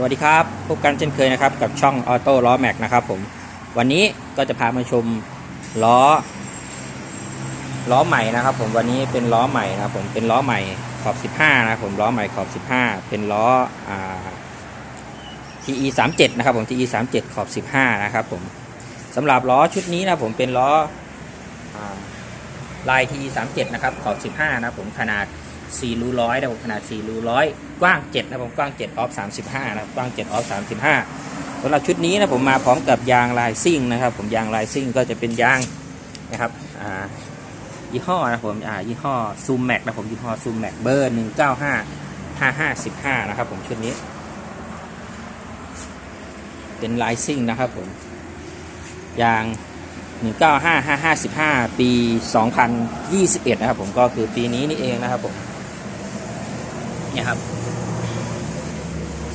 สวัสดีครับ พบกันเช่นเคยนะครับ กับช่องออโต้ล้อแม็กนะครับผม วันนี้ก็จะพามาชมล้อ ล้อใหม่นะครับ ผมวันนี้เป็นล้อใหม่นะครับผมเป็นล้อใหม่ขอบ 15 นะครับผมล้อใหม่ขอบ 15 เป็นล้ออ่า TE 37นะครับผม TE 37ขอบ 15 นะครับผมสำหรับล้อชุดนี้นะผมเป็นล้ออลาย TE 37นะครับขอบ 15 นะผมขนาด 4รูร้อยนะผมขนาด4รูร้อยกว้าง7นะผมกว้าง7ออฟ35นะกว้าง7ออฟ35สำหรับชุดนี้นะผมมาพร้อมกับยางลายซิ่งนะครับ ผมยางลายซิ่งก็จะเป็นยางนะครับอ่ายี่ห้อนะผมอ่ายี่ห้อซูมแม็กนะผมยี่ห้อซูมแม็กเบอร์195 5515นะครับผมชุดนี้ เป็นลายซิ่งนะครับผมยาง195555ปี2021นะครับผมก็คือปีนี้นี่เองนะครับผม เนี่ยครับ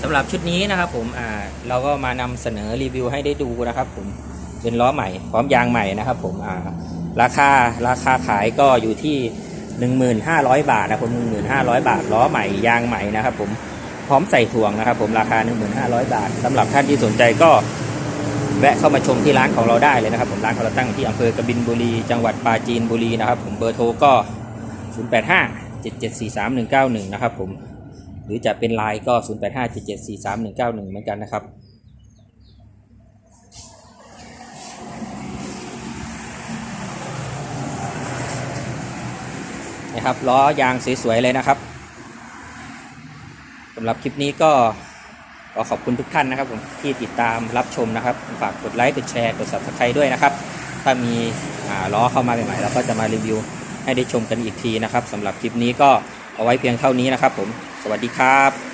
สำหรับชุดนี้นะครับ ผมอ่าเราก็มานำเสนอรีวิวให้ได้ดูนะครับ ผมเป็นล้อใหม่ พร้อมยางใหม่นะครับ ผมอ่าราคาราคาขายก็อยู่ที่1,500 บาทนะผม1,500 บาทล้อใหม่ยางใหม่นะครับ ผมพร้อมใส่ถ่วงนะครับ ผมราคา 1,500 บาทสำหรับท่านที่สนใจก็แวะเข้ามาชมที่ร้านของเราได้เลยนะครับ ผมร้านของเราตั้งอยู่ที่อำเภอกบินบุรี จังหวัดปราจีนบุรีนะครับ ผมเบอร์โทรก็ 085 7743 191 นะครับผมหรือจะเป็นไลน์ก็ 085 7743 191 เหมือนกันนะครับนะครับล้อยางสวยๆเลยนะครับสำหรับคลิปนี้ก็ก็ขอบคุณทุกท่านนะครับผมที่ติดตามรับชมนะครับ ฝากกดไลค์กดแชร์กด subscribe ด้วยนะครับ ถ้ามีล้อเข้ามาใหม่ๆเราก็จะมารีวิว ให้ได้ชมกันอีกทีนะครับสำหรับคลิปนี้ก็เอาไว้เพียงเท่านี้นะครับผม สวัสดีครับ